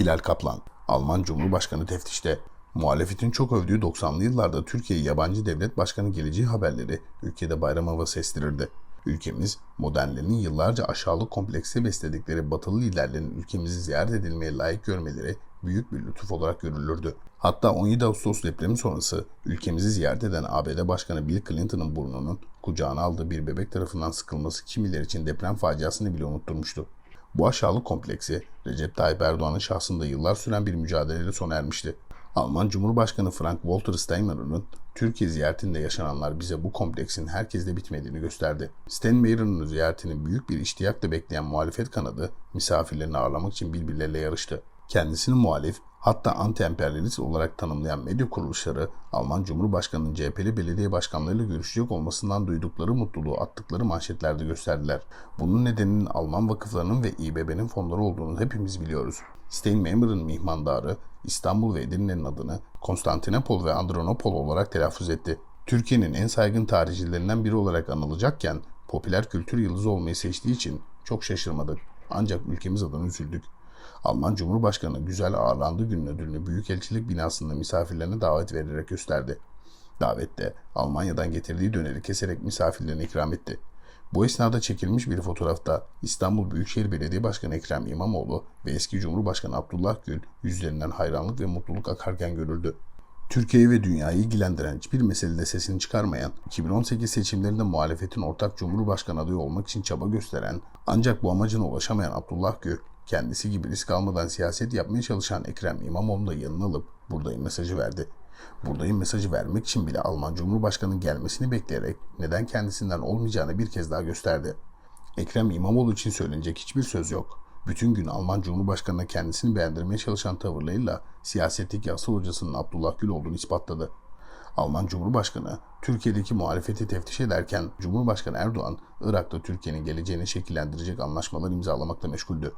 Hilal Kaplan, Alman Cumhurbaşkanı teftişte. Muhalefetin çok övdüğü 90'lı yıllarda Türkiye yabancı devlet başkanı geleceği haberleri ülkede bayram havası estirirdi. Ülkemiz, modernlerin yıllarca aşağılık kompleksi besledikleri batılı liderlerin ülkemizi ziyaret edilmeye layık görmeleri büyük bir lütuf olarak görülürdü. Hatta 17 Ağustos depremi sonrası ülkemizi ziyaret eden ABD Başkanı Bill Clinton'ın burnunun kucağına aldığı bir bebek tarafından sıkılması kimileri için deprem faciasını bile unutturmuştu. Bu aşağılık kompleksi Recep Tayyip Erdoğan'ın şahsında yıllar süren bir mücadeleyle sona ermişti. Alman Cumhurbaşkanı Frank Walter Steinmeier'ın Türkiye ziyaretinde yaşananlar bize bu kompleksin herkeste bitmediğini gösterdi. Steinmeier'ın ziyaretini büyük bir iştiyakla bekleyen muhalefet kanadı misafirlerini ağırlamak için birbirleriyle yarıştı. Kendisini muhalif hatta anti-emperyalist olarak tanımlayan medya kuruluşları Alman Cumhurbaşkanı'nın CHP'li belediye başkanlarıyla görüşecek olmasından duydukları mutluluğu attıkları manşetlerde gösterdiler. Bunun nedeninin Alman vakıflarının ve İBB'nin fonları olduğunu hepimiz biliyoruz. Steinmeier'ın mihmandarı İstanbul ve Edirne'nin adını Konstantinopol ve Andronopol olarak telaffuz etti. Türkiye'nin en saygın tarihçilerinden biri olarak anılacakken popüler kültür yıldızı olmayı seçtiği için çok şaşırmadık. Ancak ülkemiz adına üzüldük. Alman Cumhurbaşkanı güzel ağırlandığı günün ödülünü Büyükelçilik binasında misafirlerine davet vererek gösterdi. Davette Almanya'dan getirdiği döneri keserek misafirlerine ikram etti. Bu esnada çekilmiş bir fotoğrafta İstanbul Büyükşehir Belediye Başkanı Ekrem İmamoğlu ve eski Cumhurbaşkanı Abdullah Gül yüzlerinden hayranlık ve mutluluk akarken görüldü. Türkiye'yi ve dünyayı ilgilendiren hiçbir meselede sesini çıkarmayan, 2018 seçimlerinde muhalefetin ortak Cumhurbaşkanı adayı olmak için çaba gösteren, ancak bu amacına ulaşamayan Abdullah Gül, kendisi gibi risk almadan siyaset yapmaya çalışan Ekrem İmamoğlu'nu da yanına alıp buradayım mesajı verdi. Buradayım mesajı vermek için bile Alman Cumhurbaşkanı'nın gelmesini bekleyerek neden kendisinden olmayacağını bir kez daha gösterdi. Ekrem İmamoğlu için söylenecek hiçbir söz yok. Bütün gün Alman Cumhurbaşkanı'na kendisini beğendirmeye çalışan tavırlarıyla siyasetteki asıl hocasının Abdullah Gül olduğunu ispatladı. Alman Cumhurbaşkanı Türkiye'deki muhalefeti teftiş ederken Cumhurbaşkanı Erdoğan Irak'ta Türkiye'nin geleceğini şekillendirecek anlaşmalar imzalamakla meşguldü.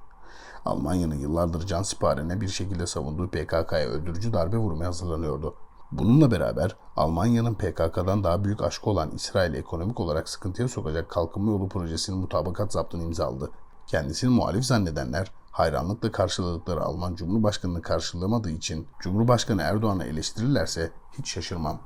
Almanya'nın yıllardır can siparine bir şekilde savunduğu PKK'ya öldürücü darbe vurmaya hazırlanıyordu. Bununla beraber Almanya'nın PKK'dan daha büyük aşkı olan İsrail'i ekonomik olarak sıkıntıya sokacak kalkınma yolu projesinin mutabakat zaptını imzaladı. Kendisini muhalif zannedenler hayranlıkla karşıladıkları Alman Cumhurbaşkanı'nı karşılamadığı için Cumhurbaşkanı Erdoğan'ı eleştirirlerse hiç şaşırmam.